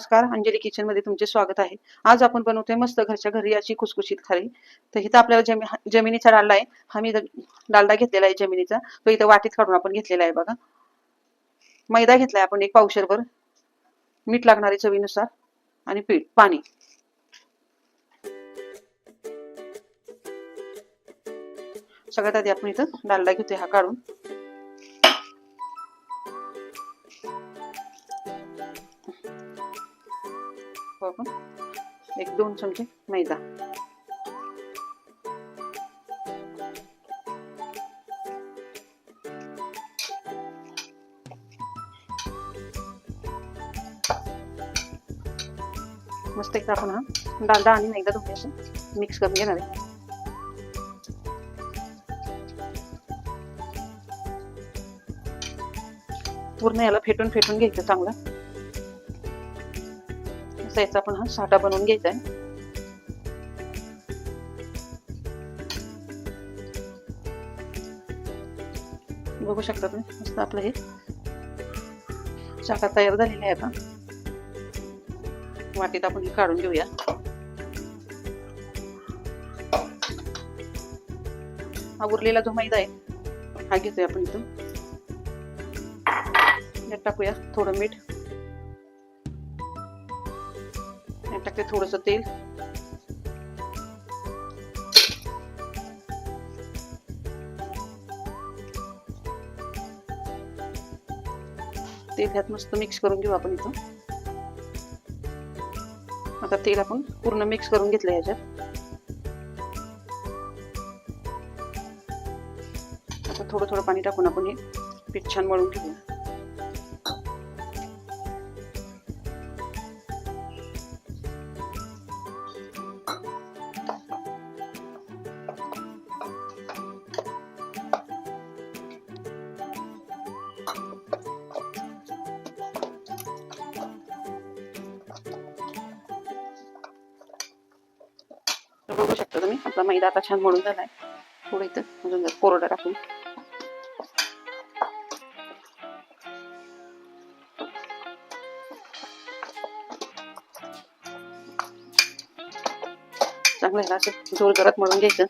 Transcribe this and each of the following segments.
नमस्कार अंजली किचनमध्ये तुमचे स्वागत आहे. आज आपण बनवतोय मस्त घरच्या घरी अशी खुसखुशीत खारी तर इथं आपल्याला जमी जमिनीचा डालडा आहे. हा मी डालडा घेतलेला आहे जमिनीचा. तो इथं वाटीत काढून आपण घेतलेला आहे बघा. मैदा घेतलाय आपण एक पावशरभर. मीठ लागणारे चवीनुसार आणि पीठ पाणी. सगळ्यात आधी आपण इथं डालडा घेतोय हा काढून. आपण एक दोन चमचे मैदा. मस्त एकदा आपण हा डालडा आणि मैदा दोन्ही असं मिक्स करून घेणार आहे. पूर्ण याला फेटून फेटून घ्यायचं चांगलं. असा याचा आपण हा साठा बनवून घ्यायचा आहे. बघू शकता तुम्ही मस्त आपलं हे. साठा तयार झालेली आहे आता. वाटीत आपण हे काढून घेऊया. हा उरलेला जो मैदा आहे हा घेतोय आपण इथून. टाकूया थोडं मीठ. यात टाकते थोडस तेल. तेल ह्यात मस्त मिक्स करून घेऊ आपण इथं. आता तेल आपण पूर्ण मिक्स करून घेतलं ह्याच्यात आता थोडं थोडं पाणी टाकून आपण हे पीठ छान मळून घेऊया. तर बघू शकता तुम्ही. आपला मैदा आता छान म्हणून झालाय. थोडं इथं अजून जर कोरडा टाकून. चांगलं ह्याला असं जोर जोरात म्हणून घ्यायचं.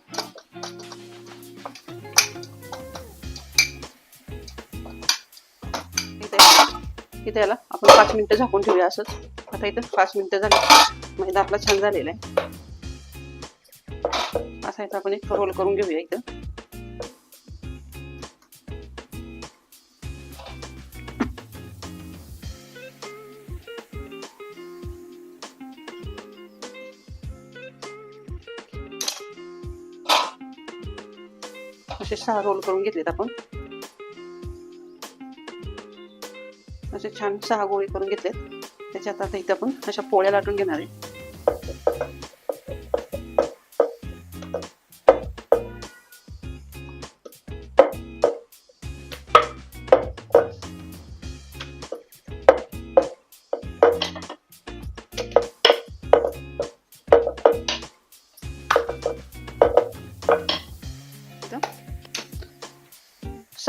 इथे इथे याला आपण पाच मिनिटं झाकून ठेवूया असंच आता इथं पाच मिनिटं झाली. मैदा आपला छान झालेला आहे. असा आपण एक रोल करून घेऊया इथं. असे सहा रोल करून घेतलेत आपण. असे छान सहा गोळी करून घेतलेत. त्याच्यात आता इथं आपण अशा पोळ्या लाटून घेणार आहे.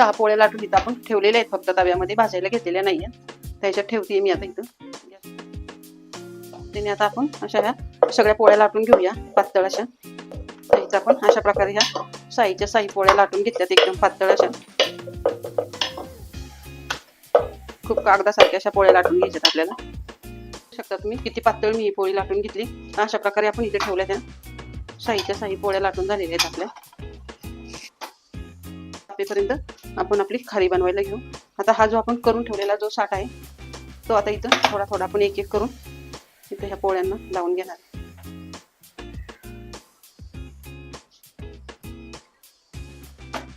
सहा पोळ्या लाटून इथं आपण ठेवलेल्या आहेत फक्त तव्यामध्ये भाजायला घेतलेल्या नाहीये त्याच्यात ठेवते मी आता इथं. त्याने आता आपण अशा ह्या सगळ्या पोळ्या लाटून घेऊया पातळ अशा. तर इथं आपण अशा प्रकारे ह्या साईच्या साई पोळ्या लाटून घेतल्यात एकदम पातळ अशा. खूप कागदासारख्या अशा पोळ्या लाटून घ्यायच्यात आपल्याला. शकता तुम्ही? किती पातळ मी ही पोळी लाटून घेतली. अशा प्रकारे आपण इथे ठेवल्या त्या. साईच्या साई पोळ्या लाटून झालेल्या आहेत आपल्या. पर्यंत आपण आपली खारी बनवायला घेऊ. आता हा जो आपण करून ठेवलेला जो साठ आहे तो आता इथं थोडा थोडा आपण एक एक करून इथं ह्या पोळ्यांना लावून घेणार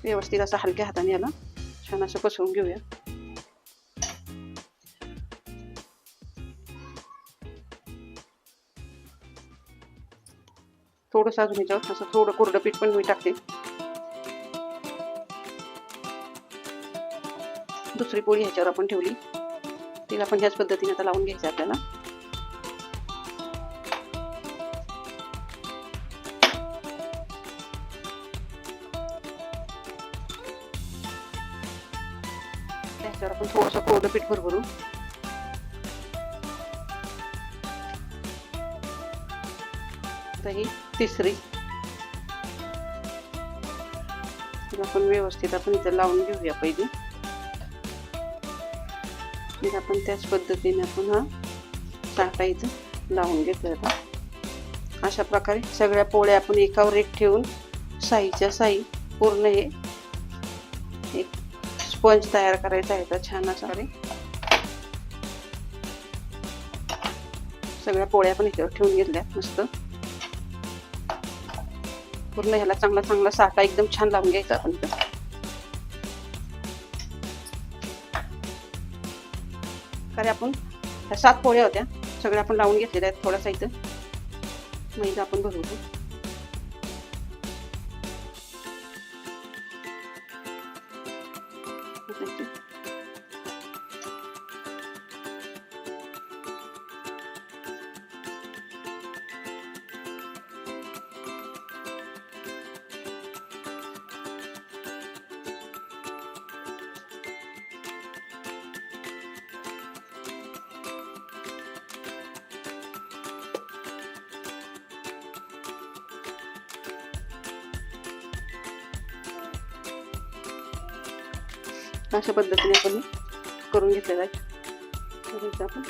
व्यवस्थित असं हलक्या हाताने याला छान असं पसरून घेऊया. थोडंसं अजून ह्याच्यावर असं थोडं कोरडं पीठ पण मी टाकते. दुसरी पोळी ह्याच्यावर आपण ठेवली. तिला पण ह्याच पद्धतीने आता लावून घ्यायचं आपल्याला. त्याच्यावर आपण थोडंसं कोरडं पीठ भरभरू ही तिसरी. आपण व्यवस्थित आपण इथं लावून घेऊया पहिली. मग आपण त्याच पद्धतीने पुन्हा हा इथं लावून घेतोय अशा प्रकारे सगळ्या पोळ्या आपण एकावर एक ठेवून साईच्या साई पूर्ण हे एक स्पंज तयार करायचा आहे. तर छान असा सगळ्या पोळ्या पण ह्याच्यावर ठेवून घेतल्या मस्त. पूर्ण ह्याला चांगला चांगला साठा एकदम छान लावून घ्यायचा आपण प्रकारे कारण आपण ह्या सात पोळ्या होत्या. सगळ्या आपण लावून घेतलेल्या आहेत थोडासा इथं. मैदा आपण भरवतो. अशा पद्धतीने आपण करून घेतलेलं आहे. आपण.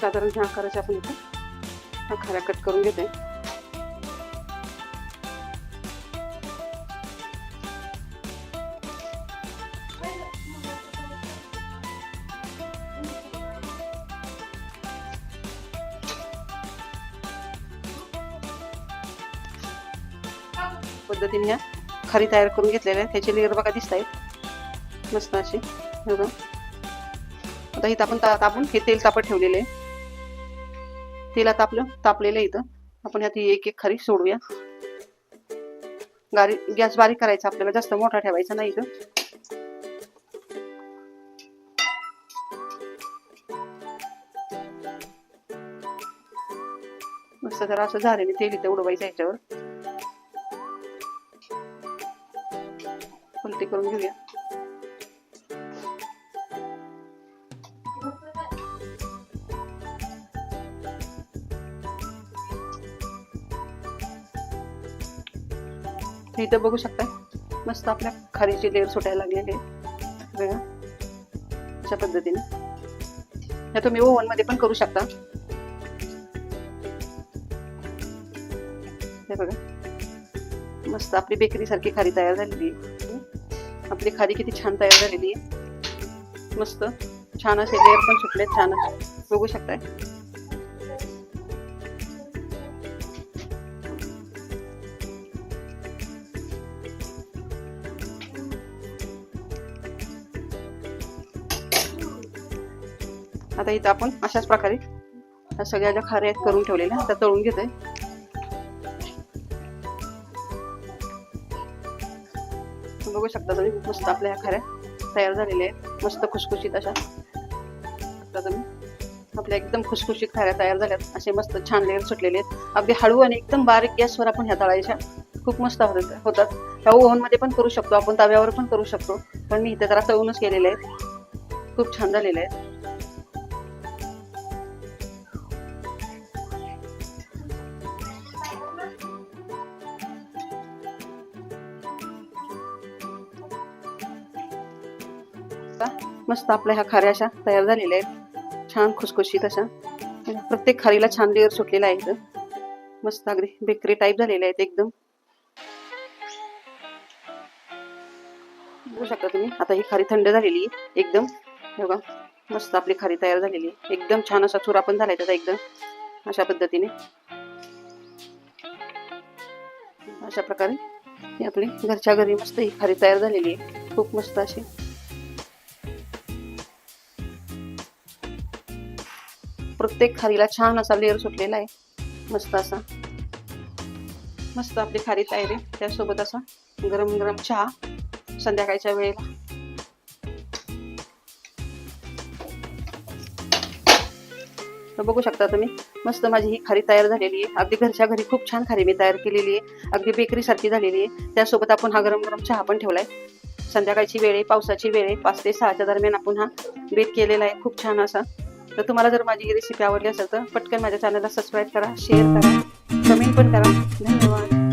साधारण ह्या आकाराच्या आपण इथं हा खऱ्या कट करून घेते पद्धतीने ह्या खरी तयार करून घेतलेल्या आहेत. ह्याचे लेअर बघा दिसत आहेत मस्त असे. बघा. आता इथं आपण तापून हे तेल तापत ठेवलेले आहे. तेल आता आपलं तापलेलं आहे इथं. आपण ह्यात ही एक एक खरी सोडूया. गारी गॅस बारीक करायचा. आपल्याला जास्त मोठा ठेवायचा नाही इथं. मस्त जरा असं झालेलं तेल इथं उडवायचं ह्याच्यावर पलटी करून घेऊया हे इथं बघू शकता. मस्त आपल्या खारीचे लेअर सुटायला लागलेले बघा. अशा पद्धतीने. हे तुम्ही ओव्हनमध्ये पण करू शकता. हे बघा. मस्त आपली बेकरी सारखी खारी तयार झालेली आहे. आपली खारी किती छान तयार झालेली आहे. मस्त. छान असे लेअर पण सुटले छान बघू शकताय. आता इथं आपण अशाच प्रकारे सगळ्या ज्या खाऱ्या आहेत करून ठेवलेल्या त्या तळून घेतोय. बघू शकता तुम्ही मस्त आपल्या ह्या खऱ्या तयार झालेल्या आहेत. मस्त खुसखुशीत अशा. तुम्ही आपल्या एकदम खुसखुशीत खाऱ्या तयार झाल्यात. असे मस्त छान लेअर सुटलेले आहेत. अगदी हळू आणि एकदम बारीक गॅसवर आपण ह्या तळायच्या खूप मस्त होत- होतात. ह्या ओव्हनमध्ये पण करू शकतो आपण तव्यावर पण करू शकतो. पण मी इथे जरा तळूनच केलेले आहेत. खूप छान झालेले आहेत. आता मस्त आपल्या ह्या खाऱ्या अशा तयार झालेल्या आहेत. छान खुसखुशीत अशा. प्रत्येक खारीला छान लेअर सुटलेला आहे इथं. मस्त अगदी बेकरी टाईप झालेले आहेत एकदम. बघू शकता तुम्ही आता ही खारी थंड झालेली आहे एकदम. बघा मस्त आपली खारी तयार झालेली आहे. एकदम छान असा चुरा पण झालाय त्याचा एकदम अशा पद्धतीने. अशा प्रकारे ही आपली घरच्या घरी मस्त ही खारी तयार झालेली आहे. खूप मस्त अशी. प्रत्येक खारीला छान असा लेअर सुटलेला आहे. मस्त असा. मस्त आपली खारी तयार आहे. त्यासोबत असा गरम गरम चहा संध्याकाळच्या वेळेला. तर बघू शकता तुम्ही मस्त माझी ही खारी तयार झालेली आहे. अगदी घरच्या घरी खूप छान खारी मी तयार केलेली आहे. अगदी बेकरी सारखी झालेली आहे. त्यासोबत आपण हा गरम गरम चहा पण ठेवलाय. संध्याकाळची वेळ आहे पावसाची वेळ आहे. पाच ते सहाच्या दरम्यान आपण हा बेक केलेला आहे. खूप छान असा. तर तुम्हाला जर माझी ही रेसिपी आवडली असेल तर पटकन माझ्या चॅनलला सबस्क्राईब करा शेअर करा कमेंट पण करा. धन्यवाद.